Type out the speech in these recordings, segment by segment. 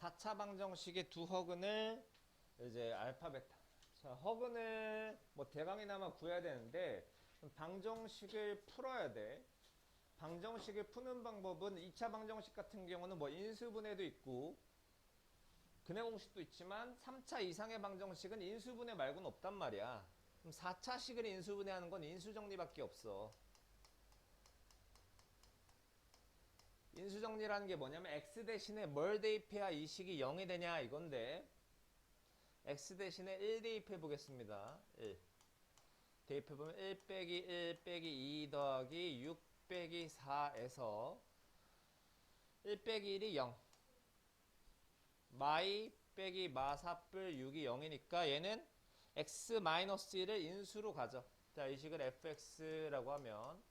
4차 방정식의 두 허근을 이제 알파 베타. 자, 허근을 뭐 대강이나마 구해야 되는데 방정식을 풀어야 돼. 방정식을 푸는 방법은 2차 방정식 같은 경우는 뭐 인수분해도 있고 근해 공식도 있지만 3차 이상의 방정식은 인수분해 말고는 없단 말이야. 그럼 4차식을 인수분해하는 건 인수정리밖에 없어. 인수정리라는 게 뭐냐면 x 대신에 뭘 대입해야 이 식이 0이 되냐 이건데 x 대신에 1 대입해 보겠습니다. 1. 대입해 보면 1 빼기 1 빼기 2 더하기 6 빼기 4에서 1 빼기 1이 0. 마이 빼기 마사뿔 6이 0이니까 얘는 x 마이너스 1을 인수로 가죠. 자, 이 식을 fx라고 하면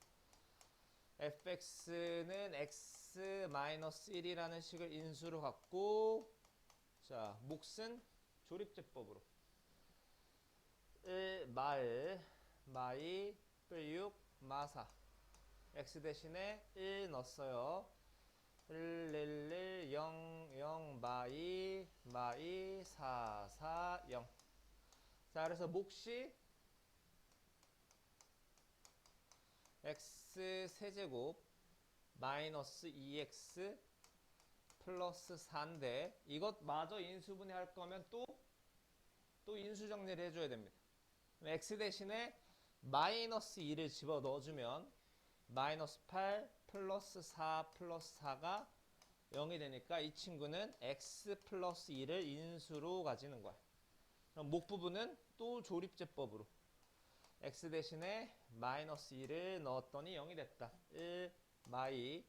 fx는 x 마이너스 1이라는 식을 인수로 갖고 자, 몫은 조립제법으로 1말 마이 뿔6 마사 x 대신에 1 넣었어요. 1, 1, 1, 0, 0, 마이, 마이, 4, 4, 0. 자, 그래서 몫이 x 세제곱 마이너스 2x 플러스 4인데 이것 마저 인수분해 할 거면 또, 또 인수 정리를 해줘야 됩니다. x 대신에 마이너스 2를 집어 넣어주면 마이너스 8 플러스 4 플러스 4가 0이 되니까 이 친구는 x 플러스 2를 인수로 가지는 거야. 그럼 목 부분은 또 조립제법으로 x 대신에 마이너스 2를 넣었더니 0이 됐다. 1 마이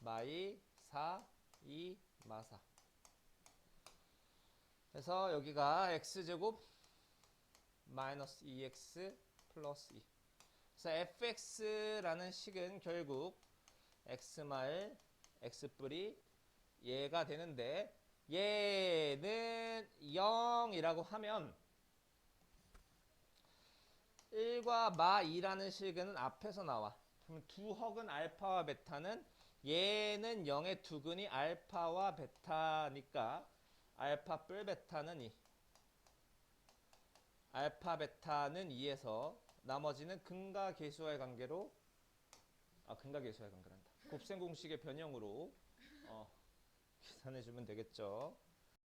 마이 4 2 마사. 그래서 여기가 x제곱 마이너스 2x 플러스 2. 그래서 fx라는 식은 결국 x말 x뿔이 얘가 되는데 얘는 0이라고 하면 1과 마 2라는 식은 앞에서 나와. 그럼 두 허근 알파와 베타는 얘는 0의 두 근이 알파와 베타니까 알파 뿔 베타는 2. 알파 베타는 2에서 나머지는 근과 계수와의 관계로 아 근과 계수와의 관계란다. 곱셈 공식의 변형으로 어, 계산해 주면 되겠죠.